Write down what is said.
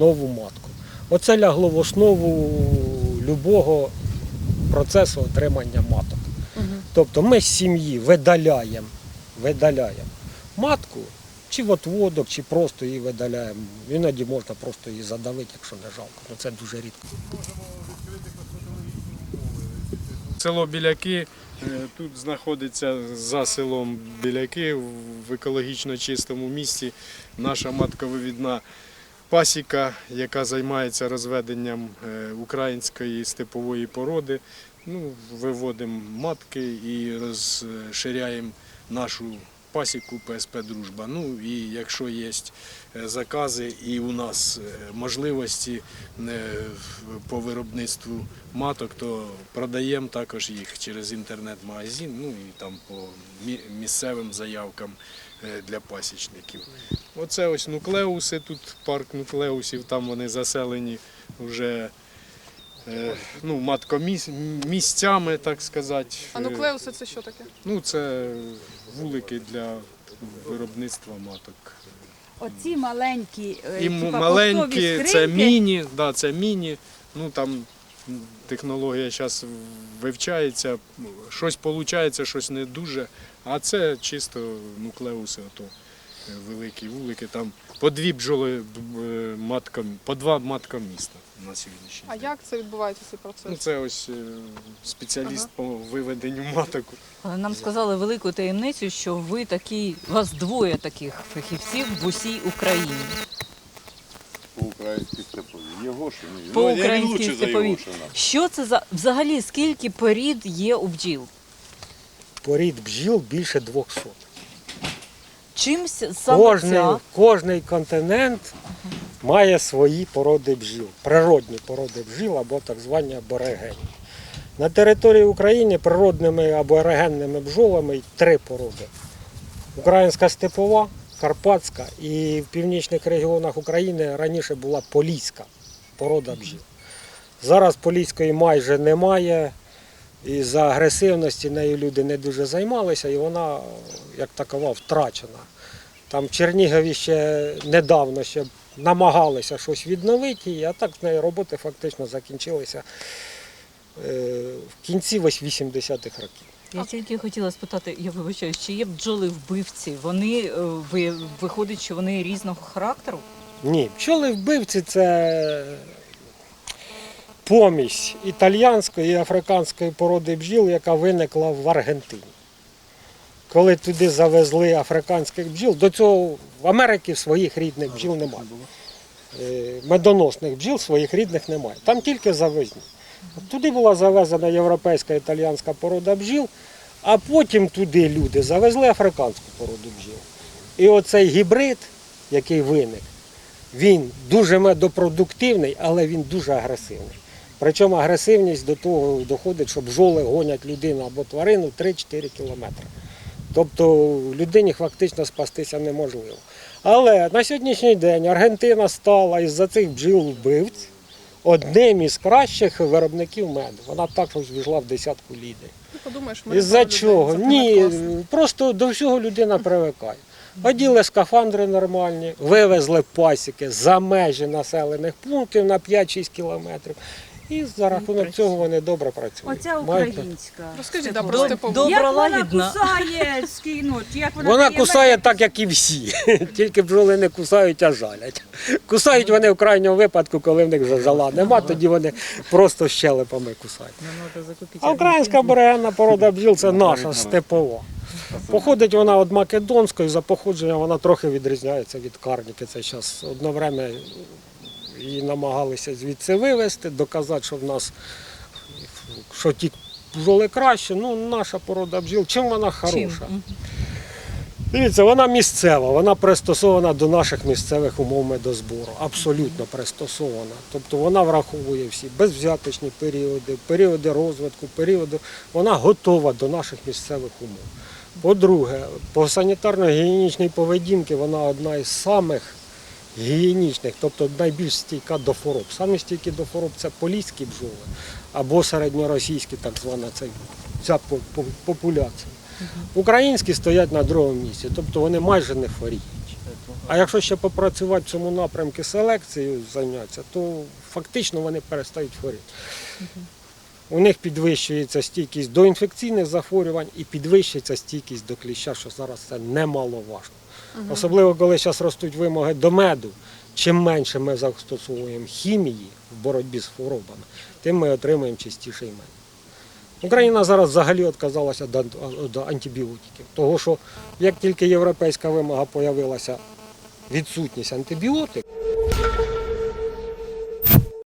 нову матку. Оце лягло в основу любого процесу отримання маток. Тобто ми з сім'ї видаляємо, видаляємо матку, чи в отводок, чи просто її видаляємо. Іноді можна просто її задавити, якщо не жалко. Ну це дуже рідко. Село Біляки. е, Тут знаходиться за селом Біляки в екологічно чистому місці наша матковивідна пасіка, яка займається розведенням е, української степової породи. Ну, виводимо матки і розширяємо нашу пасіку ПСП Дружба. Ну і якщо є закази і у нас е, можливості е, по виробництву маток, то продаємо також їх через інтернет-магазин, ну і там по місцевим заявкам е, для пасічників. Оце ось нуклеуси, тут парк нуклеусів, там вони заселені вже е, ну, маткомісцями, так сказати. А нуклеуси це що таке? Ну, це вулики для виробництва маток. Оці маленькі, е, І типа маленькі, це міні, да, це міні. Ну там технологія зараз вивчається, щось виходить, щось не дуже. А це чисто нуклеуси, ото е, великі вулики. Там по дві бджоли е, матка, по два матка міста на сьогоднішній А як це відбувається цей Ну, процес? це ось е, спеціаліст по виведенню маток. Але Нам сказали велику таємницю, що ви такі, у вас двоє таких фахівців в усій Україні. По-українськи степові. Єгошин. По ну, українській степовій. Єгошина. Що це за взагалі скільки порід є у бджіл? Порід бджіл більше 200. Чимсь саме Кожний, ця кожний континент має свої породи бджіл, природні породи бджіл або так звані аборигені. На території України природними або ерогенними бджолами три породи. Українська степова, Карпатська і в північних регіонах України раніше була поліська порода бджіл. Зараз поліської майже немає. І за агресивності нею люди не дуже займалися, і вона як такова втрачена. Там в Чернігові ще недавно ще намагалися щось відновити, її, а так з нею роботи фактично закінчилися е, в кінці 80-х років. я тільки хотіла спитати, я вибачаю, чи є бджоли вбивці? Вони е, виходить, що вони різного характеру? Ні, пчоли вбивці це помість італіянської і африканської породи бджіл, яка виникла в Аргентині. Коли туди завезли африканських бджіл, до цього в Америці своїх рідних бджіл немає. Е, Медоносних бджіл своїх рідних немає. Там тільки завезні. Туди була завезена європейська італіянська порода бджіл, а потім туди люди завезли африканську породу бджіл. І оцей гібрид, який виник, він дуже медопродуктивний, але він дуже агресивний. Причому агресивність до того доходить, що бджоли гонять людину або тварину 3-4 кілометри. Тобто людині фактично спастися неможливо. Але на сьогоднішній день Аргентина стала із-за цих бджіл вбивць одним із кращих виробників меду. Вона також війшла в десятку лідерів. Ну, подумаєш, Із-за чого? Ні, просто до всього людина привикає. Оділи скафандри нормальні, вивезли пасіки за межі населених пунктів на 5-6 кілометрів. І за рахунок цього вони добре працюють. Оця українська. Розкажіть, да, Степова. про степову. Як вона лагідна. кусає, скинуть, як вона, Вона дає кусає так, як і всі. Тільки бджоли не кусають, а жалять. Кусають вони в крайньому випадку, коли в них вже жала нема, тоді вони просто щелепами кусають. А українська аборигенна порода бджіл це наша степова. Походить вона від македонської, за походження вона трохи відрізняється від карніки. Це зараз одно время її намагалися звідси вивезти, доказати, що в нас що ті бджоли краще. Ну, наша порода бджіл, чим вона хороша? Чим? Дивіться, вона місцева, вона пристосована до наших місцевих умов медозбору. Абсолютно пристосована. Тобто вона враховує всі безвзяточні періоди, періоди розвитку, періоди. Вона готова до наших місцевих умов. По-друге, по санітарно-гігієнічній поведінці вона одна із самих гігієнічних, тобто найбільш стійка до хвороб. Самі стійкі до хвороб це поліські бджоли або середньоросійські, так звана ця, ця по- по- популяція. Українські стоять на другому місці, тобто вони майже не хворіють. А якщо ще попрацювати в цьому напрямку селекцією зайнятися, то фактично вони перестають хворіти. У них підвищується стійкість до інфекційних захворювань і підвищується стійкість до кліща, що зараз це немаловажно. Особливо, коли зараз ростуть вимоги до меду. Чим менше ми застосовуємо хімії в боротьбі з хворобами, тим ми отримуємо чистіший мед. Україна зараз взагалі відказалася до, до антибіотиків. Того, що як тільки європейська вимога з'явилася відсутність антибіотиків,